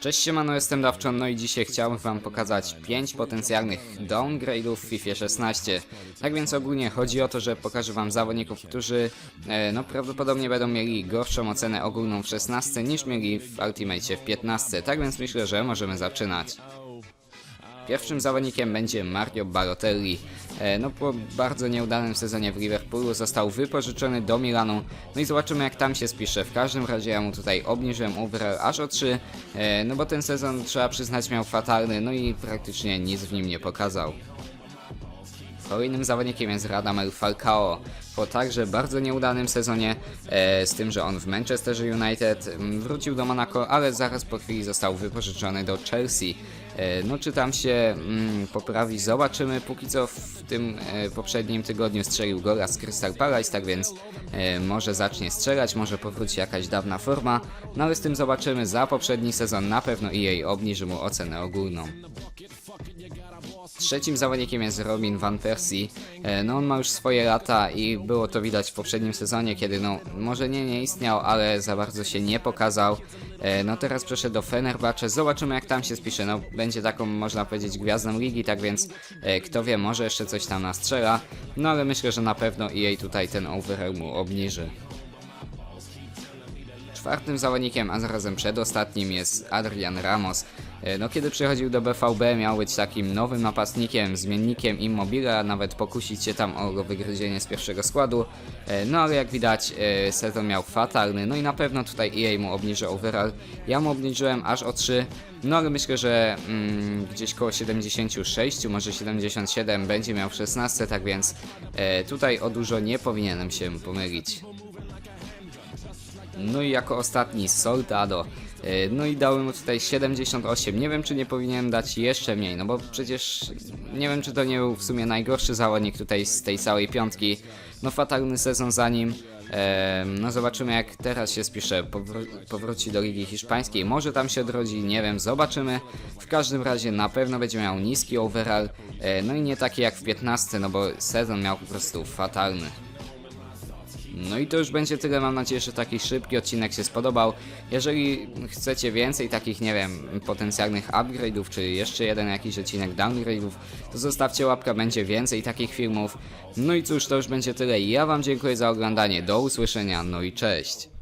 Cześć siemano, jestem Dawczon, no i dzisiaj chciałbym wam pokazać 5 potencjalnych downgrade'ów w FIFA 16. Tak więc ogólnie chodzi o to, że pokażę wam zawodników, którzy e, no prawdopodobnie będą mieli gorszą ocenę ogólną w 16 niż mieli w Ultimate w 15. Tak więc myślę, że możemy zaczynać. Pierwszym zawodnikiem będzie Mario Balotelli. E, No po bardzo nieudanym sezonie w Liverpoolu został wypożyczony do Milanu. No i zobaczymy jak tam się spisze. W każdym razie ja mu tutaj obniżyłem overall aż o 3. e, No bo ten sezon trzeba przyznać miał fatalny, no i praktycznie nic w nim nie pokazał. Kolejnym zawodnikiem jest Radamel Falcao. Po także bardzo nieudanym sezonie, e, z tym, że on w Manchester United mm, wrócił do Monaco, ale zaraz po chwili został wypożyczony do Chelsea. E, no czy tam się mm, poprawi, zobaczymy. Póki co w tym e, poprzednim tygodniu strzelił gola z Crystal Palace, tak więc e, może zacznie strzelać, może powróci jakaś dawna forma. No ale z tym zobaczymy. Za poprzedni sezon na pewno EA obniży mu ocenę ogólną. Trzecim zawodnikiem jest Robin Van Persie. E, No on ma już swoje lata i było to widać w poprzednim sezonie, kiedy no może nie, nie istniał, ale za bardzo się nie pokazał. E, No teraz przeszedł do Fenerbahce, zobaczymy jak tam się spisze. No będzie taką można powiedzieć gwiazdą ligi, tak więc e, kto wie, może jeszcze coś tam nastrzela. No ale myślę, że na pewno EA tutaj ten overall mu obniży. Czwartym zawodnikiem, a zarazem przedostatnim jest Adrian Ramos. E, No kiedy przychodził do BVB miał być takim nowym napastnikiem, zmiennikiem Immobile, a nawet pokusić się tam o wygryzienie z pierwszego składu. E, No ale jak widać e, sezon miał fatalny, no i na pewno tutaj EA mu obniży overall. Ja mu obniżyłem aż o 3, no ale myślę, że mm, gdzieś koło 76, może 77 będzie miał w 16, tak więc tutaj o dużo nie powinienem się pomylić. No i jako ostatni Soldado. E, No i dałem mu tutaj 78. Nie wiem, czy nie powinienem dać jeszcze mniej, no bo przecież nie wiem, czy to nie był w sumie najgorszy zawodnik tutaj z tej całej piątki. No fatalny sezon za nim. E, No zobaczymy jak teraz się spisze, Powró- powróci do Ligi Hiszpańskiej, może tam się odrodzi, nie wiem, zobaczymy. W każdym razie na pewno będzie miał niski overall, e, no i nie taki jak w 15, no bo sezon miał po prostu fatalny. No i to już będzie tyle. Mam nadzieję, że taki szybki odcinek się spodobał. Jeżeli chcecie więcej takich, nie wiem, potencjalnych upgrade'ów, czy jeszcze jeden jakiś odcinek downgrade'ów, to zostawcie łapkę, będzie więcej takich filmów. No i cóż, to już będzie tyle. Ja Wam dziękuję za oglądanie. Do usłyszenia, no i cześć.